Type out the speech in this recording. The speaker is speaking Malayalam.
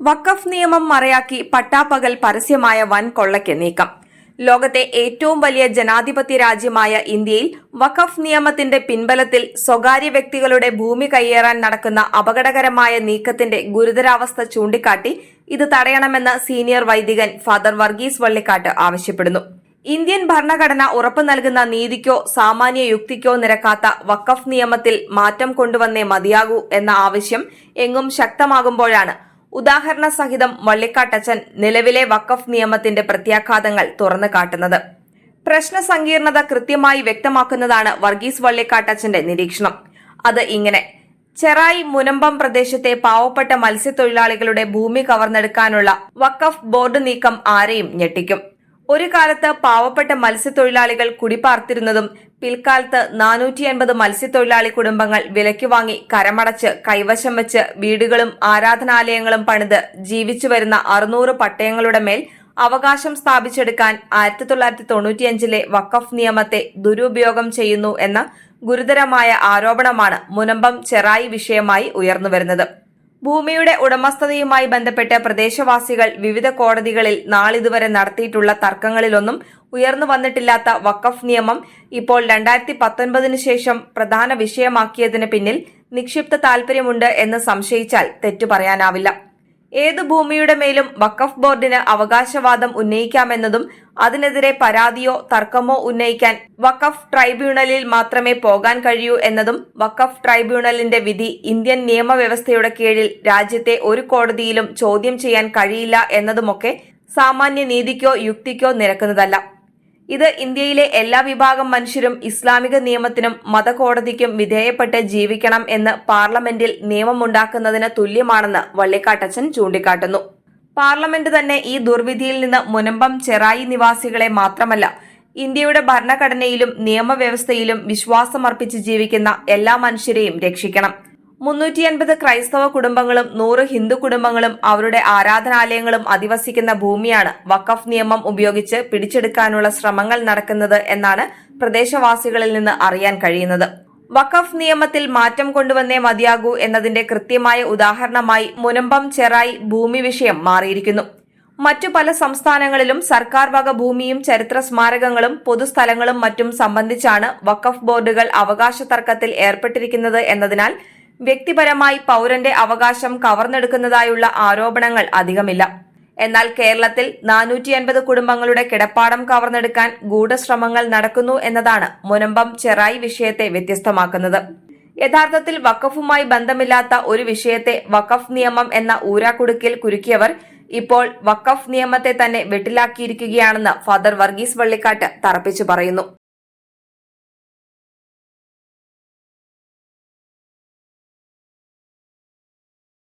വഖഫ് നിയമം മറയാക്കി പട്ടാപ്പകൽ പരസ്യമായ വൻ കൊള്ളയ്ക്ക് നീക്കം. ലോകത്തെ ഏറ്റവും വലിയ ജനാധിപത്യ രാജ്യമായ ഇന്ത്യയിൽ വഖഫ് നിയമത്തിന്റെ പിൻബലത്തിൽ സ്വകാര്യ വ്യക്തികളുടെ ഭൂമി കയ്യേറാൻ നടക്കുന്ന അപകടകരമായ നീക്കത്തിന്റെ ഗുരുതരാവസ്ഥ ചൂണ്ടിക്കാട്ടി ഇത് തടയണമെന്ന് സീനിയർ വൈദികൻ ഫാദർ വർഗീസ് വള്ളിക്കാട്ട് ആവശ്യപ്പെടുന്നു. ഇന്ത്യൻ ഭരണഘടന ഉറപ്പു നൽകുന്ന നീതിക്കോ സാമാന്യ യുക്തിക്കോ നിരക്കാത്ത വഖഫ് നിയമത്തിൽ മാറ്റം കൊണ്ടുവന്നേ മതിയാകൂ എന്ന ആവശ്യം എങ്ങും ശക്തമാകുമ്പോഴാണ് ഉദാഹരണ സഹിതം വള്ളിക്കാട്ടച്ചൻ നിലവിലെ വഖഫ് നിയമത്തിന്റെ പ്രത്യാഘാതങ്ങൾ തുറന്നു കാട്ടുന്നത്. പ്രശ്ന സങ്കീർണത കൃത്യമായി വ്യക്തമാക്കുന്നതാണ് വർഗീസ് വള്ളിക്കാട്ടച്ചന്റെ നിരീക്ഷണം. അത് ഇങ്ങനെ. ചെറായി മുനമ്പം പ്രദേശത്തെ പാവപ്പെട്ട മത്സ്യത്തൊഴിലാളികളുടെ ഭൂമി കവർന്നെടുക്കാനുള്ള വഖഫ് ബോർഡ് നീക്കം ആരെയും ഞെട്ടിക്കും. ഒരു കാലത്ത് പാവപ്പെട്ട മത്സ്യത്തൊഴിലാളികൾ കുടിപാർത്തിരുന്നതും പിൽക്കാലത്ത് നാനൂറ്റി അൻപത് മത്സ്യത്തൊഴിലാളി കുടുംബങ്ങൾ വിലയ്ക്ക് വാങ്ങി കരമടച്ച് കൈവശം വെച്ച് വീടുകളും ആരാധനാലയങ്ങളും പണിത് ജീവിച്ചു വരുന്ന അറുന്നൂറ് പട്ടയങ്ങളുടെ മേൽ അവകാശം സ്ഥാപിച്ചെടുക്കാൻ ആയിരത്തി തൊള്ളായിരത്തി തൊണ്ണൂറ്റിയഞ്ചിലെ വഖഫ് നിയമത്തെ ദുരുപയോഗം ചെയ്യുന്നു എന്ന ഗുരുതരമായ ആരോപണമാണ് മുനമ്പം ചെറായി വിഷയമായി ഉയർന്നുവരുന്നത്. ഭൂമിയുടെ ഉടമസ്ഥതയുമായി ബന്ധപ്പെട്ട് പ്രദേശവാസികൾ വിവിധ കോടതികളിൽ നാളിതുവരെ നടത്തിയിട്ടുള്ള തർക്കങ്ങളിലൊന്നും ഉയർന്നു വന്നിട്ടില്ലാത്ത വഖഫ് നിയമം ഇപ്പോൾ രണ്ടായിരത്തി പത്തൊൻപതിനു ശേഷം പ്രധാന വിഷയമാക്കിയതിന് പിന്നിൽ നിക്ഷിപ്ത താൽപര്യമുണ്ട് എന്ന് സംശയിച്ചാൽ തെറ്റു പറയാനാവില്ല. ഏതു ഭൂമിയുടെ മേലും വഖഫ് ബോർഡിന് അവകാശവാദം ഉന്നയിക്കാമെന്നതും അതിനെതിരെ പരാതിയോ തർക്കമോ ഉന്നയിക്കാൻ വഖഫ് ട്രൈബ്യൂണലിൽ മാത്രമേ പോകാൻ കഴിയൂ എന്നതും വഖഫ് ട്രൈബ്യൂണലിന്റെ വിധി ഇന്ത്യൻ നിയമവ്യവസ്ഥയുടെ കീഴിൽ രാജ്യത്തെ ഒരു കോടതിയിലും ചോദ്യം ചെയ്യാൻ കഴിയില്ല എന്നതുമൊക്കെ സാമാന്യ നീതിക്കോ യുക്തിക്കോ നിരക്കുന്നതല്ല. ഇത് ഇന്ത്യയിലെ എല്ലാ വിഭാഗം മനുഷ്യരും ഇസ്ലാമിക നിയമത്തിനും മതകോടതിക്കും വിധേയപ്പെട്ട് ജീവിക്കണം എന്ന് പാർലമെന്റിൽ നിയമമുണ്ടാക്കുന്നതിന് തുല്യമാണെന്ന് വള്ളിക്കാട്ടച്ചൻ ചൂണ്ടിക്കാട്ടുന്നു. പാർലമെന്റ് തന്നെ ഈ ദുർവിധിയിൽ നിന്ന് മുനമ്പം ചെറായി നിവാസികളെ മാത്രമല്ല ഇന്ത്യയുടെ ഭരണഘടനയിലും നിയമവ്യവസ്ഥയിലും വിശ്വാസമർപ്പിച്ച് ജീവിക്കുന്ന എല്ലാ മനുഷ്യരെയും രക്ഷിക്കണം. മുന്നൂറ്റി അൻപത് ക്രൈസ്തവ കുടുംബങ്ങളും നൂറ് ഹിന്ദു കുടുംബങ്ങളും അവരുടെ ആരാധനാലയങ്ങളും അധിവസിക്കുന്ന ഭൂമിയാണ് വഖഫ് നിയമം ഉപയോഗിച്ച് പിടിച്ചെടുക്കാനുള്ള ശ്രമങ്ങൾ നടക്കുന്നത് എന്നാണ് പ്രദേശവാസികളിൽ നിന്ന് അറിയാൻ കഴിയുന്നത്. വഖഫ് നിയമത്തിൽ മാറ്റം കൊണ്ടുവന്നേ മതിയാകൂ എന്നതിന്റെ കൃത്യമായ ഉദാഹരണമായി മുനമ്പം ചെറായി ഭൂമി വിഷയം മാറിയിരിക്കുന്നു. മറ്റു പല സംസ്ഥാനങ്ങളിലും സർക്കാർ വക ഭൂമിയും ചരിത്ര സ്മാരകങ്ങളും പൊതുസ്ഥലങ്ങളും മറ്റും സംബന്ധിച്ചാണ് വഖഫ് ബോർഡുകൾ അവകാശ തർക്കത്തിൽ ഏർപ്പെട്ടിരിക്കുന്നത് എന്നതിനാൽ വ്യക്തിപരമായി പൗരന്റെ അവകാശം കവർന്നെടുക്കുന്നതായുള്ള ആരോപണങ്ങൾ അധികമില്ല. എന്നാൽ കേരളത്തിൽ നാനൂറ്റി അൻപത് കുടുംബങ്ങളുടെ കിടപ്പാടം കവർന്നെടുക്കാൻ ഗൂഢശ്രമങ്ങൾ നടക്കുന്നു എന്നതാണ് മുനമ്പം ചെറായി വിഷയത്തെ വ്യത്യസ്തമാക്കുന്നത്. യഥാർത്ഥത്തിൽ വഖഫുമായി ബന്ധമില്ലാത്ത ഒരു വിഷയത്തെ വഖഫ് നിയമം എന്ന ഊരാക്കുടുക്കിൽ കുരുക്കിയവർ ഇപ്പോൾ വഖഫ് നിയമത്തെ തന്നെ വെട്ടിലാക്കിയിരിക്കുകയാണെന്ന് ഫാദർ വർഗീസ് വള്ളിക്കാട്ട് തറപ്പിച്ചു പറയുന്നു.